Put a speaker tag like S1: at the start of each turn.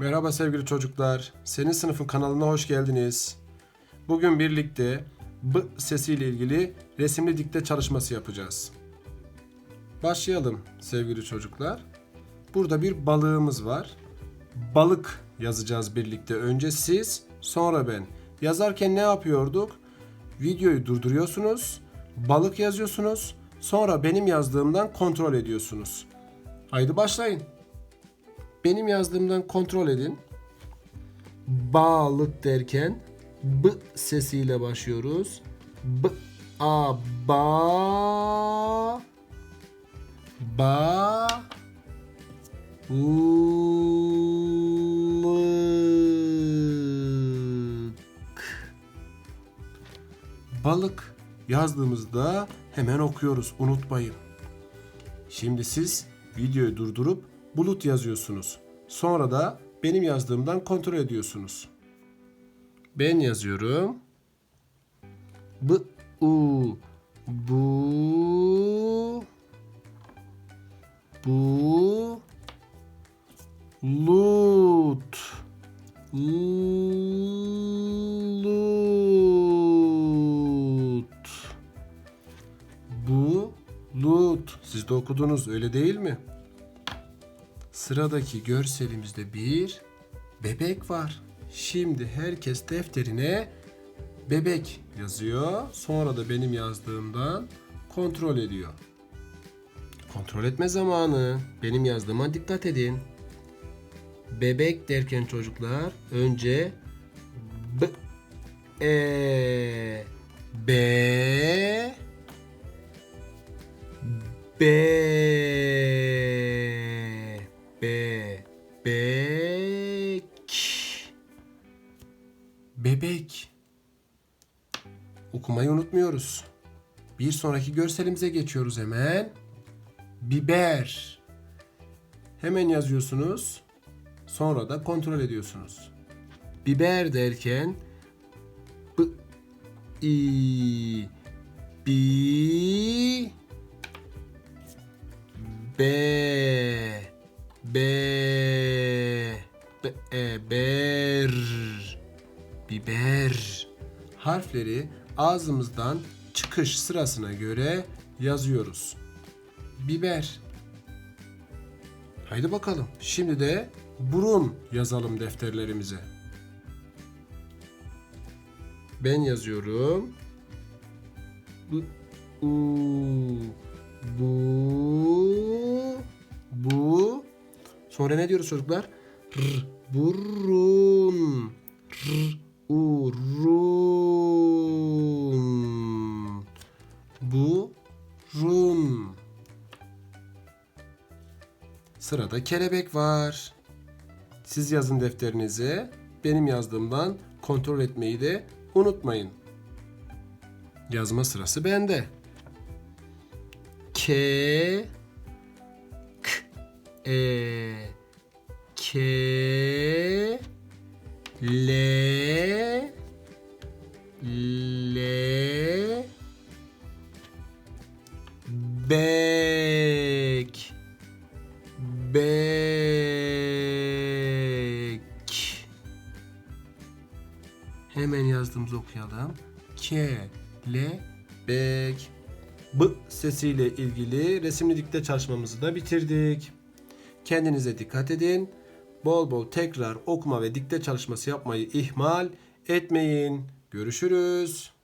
S1: Merhaba sevgili çocuklar. Senin sınıfın kanalına hoş geldiniz. Bugün birlikte B sesiyle ilgili resimli dikte çalışması yapacağız. Başlayalım sevgili çocuklar. Burada bir balığımız var. Balık yazacağız birlikte. Önce siz, sonra ben. Yazarken ne yapıyorduk? Videoyu durduruyorsunuz, balık yazıyorsunuz, sonra benim yazdığımdan kontrol ediyorsunuz. Haydi başlayın. Benim yazdığımdan kontrol edin. Balık derken b sesiyle başlıyoruz. B a ba ba lık balık yazdığımızda hemen okuyoruz unutmayın. Şimdi siz videoyu durdurup bulut yazıyorsunuz. Sonra da benim yazdığımdan kontrol ediyorsunuz. Ben yazıyorum. B u bu bu lut lut bu lut. Siz de okudunuz öyle değil mi? Sıradaki görselimizde bir bebek var. Şimdi herkes defterine bebek yazıyor. Sonra da benim yazdığımdan kontrol ediyor. Kontrol etme zamanı. Benim yazdığıma dikkat edin. Bebek derken çocuklar önce b e b B Bebek Okumayı unutmuyoruz. Bir sonraki görselimize geçiyoruz hemen. Biber. Hemen yazıyorsunuz. Sonra da kontrol ediyorsunuz. Biber derken b i bi B B B e, ber biber harfleri ağzımızdan çıkış sırasına göre yazıyoruz. Biber. Haydi bakalım. Şimdi de burun yazalım defterlerimize. Ben yazıyorum. Bu u bu bu sonra ne diyoruz çocuklar? R, burun R, u run burun Sırada kelebek var. Siz yazın defterinize. Benim yazdığımdan kontrol etmeyi de unutmayın. Yazma sırası bende. K K E K L Bek Hemen yazdığımızı okuyalım. K L Bek B sesiyle ilgili resimli dikte çalışmamızı da bitirdik. Kendinize dikkat edin. Bol bol tekrar okuma ve dikte çalışması yapmayı ihmal etmeyin. Görüşürüz.